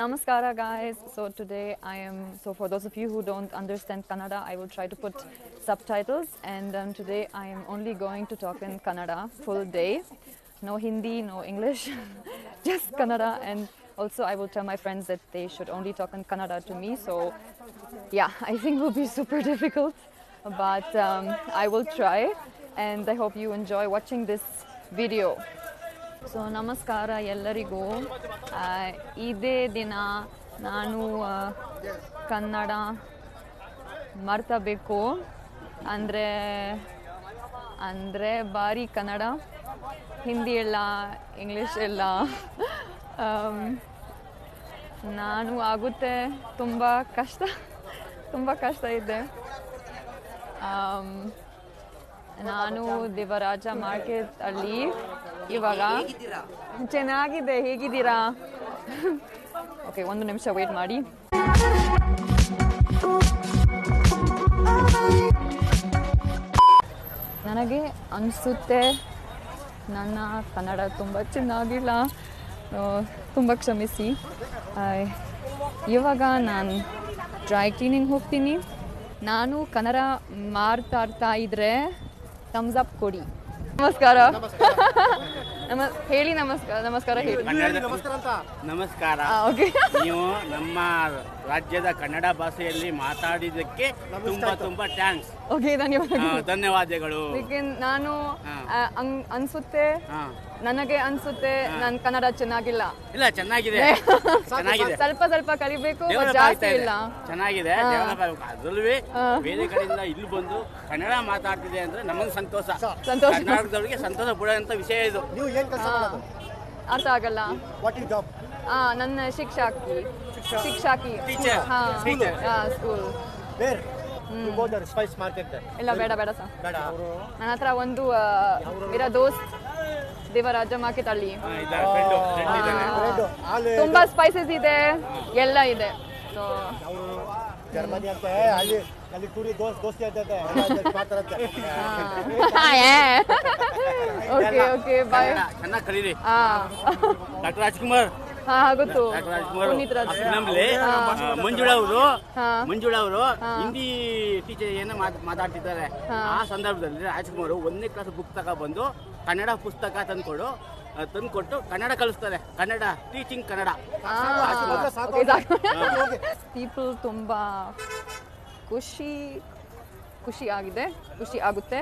Namaskara guys. So today I am so for those of you who don't understand Kannada, I will try to put subtitles and um, today I am only going to talk in Kannada full day. No Hindi, no English, just Kannada and also I will tell my friends that they should only talk in Kannada to me. So yeah, I think will be super difficult, but um, I will try and I hope you enjoy watching this video. So ನಮಸ್ಕಾರ ಎಲ್ಲರಿಗೂ. ಇದೇ ದಿನ ನಾನು ಕನ್ನಡ ಮರ್ತಬೇಕು. ಅಂದರೆ ಅಂದರೆ ಭಾರಿ ಕನ್ನಡ. ಹಿಂದಿ ಎಲ್ಲ English ಎಲ್ಲ ನಾನು ಆಗುತ್ತೆ ತುಂಬ ಕಷ್ಟ ತುಂಬ ಕಷ್ಟ ಇದೆ. ನಾನು ದೇವರಾಜ ಮಾರ್ಕೆಟ್ ಅಲ್ಲಿ ಇವಾಗ? ಚೆನ್ನಾಗಿದೆ ಹೇಗಿದ್ದೀರಾ? ಓಕೆ ಒಂದು ನಿಮಿಷ ವೇಟ್ ಮಾಡಿ. ನನಗೆ ಅನಿಸುತ್ತೆ ನನ್ನ ಕನ್ನಡ ತುಂಬ ಚೆನ್ನಾಗಿಲ್ಲ. ತುಂಬ ಕ್ಷಮಿಸಿ. ಇವಾಗ ನಾನು ಡ್ರೈ ಕ್ಲೀನಿಂಗ್ ಹೋಗ್ತೀನಿ. ನಾನು ಕನ್ನಡ ಮಾರ್ತಾಡ್ತಾ ಇದ್ರೆ ಥಮ್ಸ್ ಅಪ್ ಕೊಡಿ. ನಮಸ್ಕಾರ. ನಮ ಹೇಳಿ ನಮಸ್ಕಾರ ನಮಸ್ಕಾರ ಹೇಳಿ. ನಮಸ್ಕಾರ. ನಮಸ್ಕಾರ ಓಕೆ ನೀವು ನಮ್ಮ ರಾಜ್ಯದ ಕನ್ನಡ ಭಾಷೆಯಲ್ಲಿ ಮಾತಾಡಿದಕ್ಕೆ ತುಂಬಾ ತುಂಬಾ ಥ್ಯಾಂಕ್ಸ್ ಓಕೆ ಧನ್ಯವಾದಗಳು. ಧನ್ಯವಾದಗಳು ನಾನು ಅನ್ಸುತ್ತೆ ನನಗೆ ಅನ್ಸುತ್ತೆ ನನ್ ಕನ್ನಡ ಚೆನ್ನಾಗಿಲ್ಲ. ಇಲ್ಲ ಚೆನ್ನಾಗಿದೆ. ಚೆನ್ನಾಗಿದೆ. ಸ್ವಲ್ಪ ಸ್ವಲ್ಪ ಕಲಿಬೇಕು ಜಾಸ್ತಿ ಇಲ್ಲ. ಚೆನ್ನಾಗಿದೆ ಅದ್ರಲ್ಲೂ. ಬೇರೆ ಕಡೆಯಿಂದ ಇಲ್ಲಿ ಬಂದು ಕನ್ನಡ ಮಾತಾಡ್ತಿದೆ ಅಂದ್ರೆ ನಮಗೆ ಸಂತೋಷ. ಸಂತೋಷ. ಕರ್ನಾಟಕದವರಿಗೆ ಸಂತೋಷ ಪಡುವಂತ ವಿಷಯ ಇದು. ನೀವು ಏನ್ ಕೆಲಸ ಹಾ. ಅರ್ಥ ಆಗಲ್ಲ. ವಾಟ್ ಇಸ್ ಜಾಬ್ ಆ, ನನ್ನ ಶಿಕ್ಷಕಿ. ಶಿಕ್ಷಕಿ. Teacher. ಹಾ. Teacher. ಸ್ಕೂಲ್ ಇಲ್ಲ ಬೇಡ ಬೇಡ ಸರ್ ಬೇಡ. ನನ್ನ ಹತ್ರ ಒಂದು ಆ, ಮೇರಾ ದೋಸ್ತ್ ದೇವರಾಜ ಹಾ, ಇದ್ದಾರೆ. ಬ್ರೆಡ್ ಹಾಲು ತುಂಬಾ ಸ್ಪೈಸಸ್ ಇದೆ. ಎಲ್ಲ ಇದೆ. ಸೊ ಅವರು ಜರ್ಮನಿ ಅಂತೆ. ಅಲ್ಲಿ ಅಲ್ಲಿ ಕುರಿ ದೋಸ್ತ್ ದೋಸ್ತಿ ಅಂತಂತೆ ಮಾತಾಡಂತೆ ಓಕೆ ಓಕೆ ಬಾಯ್ ಕನ್ನಡ ಚೆನ್ನಾಗಿ ಕಲೀರಿ. ಹಾ. ಡಾಕ್ಟರ್ ರಾಜ್ಕುಮಾರ್. ಹಾ ಗೊತ್ತು. ಪುನೀತ್ ರಾಜ್. ಮಂಜುಳಾ ಅವರು. ಮಂಜುಳಾ ಅವರು ಹಿಂದಿ ಟೀಚರ್ ಏನೋ ಮಾತ್- ಮಾತಾಡ್ತಿದ್ದಾರೆ. ಆ ಸಂದರ್ಭದಲ್ಲಿ ರಾಜ್ಕುಮಾರ್ ಒಂದನೇ ಕ್ಲಾಸ್ ಬುಕ್ ತಗೊಬಂದು ಕನ್ನಡ ಪುಸ್ತಕ ತಂದ್ಕೊಡು ತಂದ್ಕೊಟ್ಟು ಕನ್ನಡ ಕಲಿಸ್ತಾರೆ. ಕನ್ನಡ ಟೀಚಿಂಗ್ ಕನ್ನಡ. ಪೀಪಲ್ ತುಂಬಾ ಖುಷಿ ಖುಷಿ ಆಗಿದೆ ಖುಷಿ ಆಗುತ್ತೆ.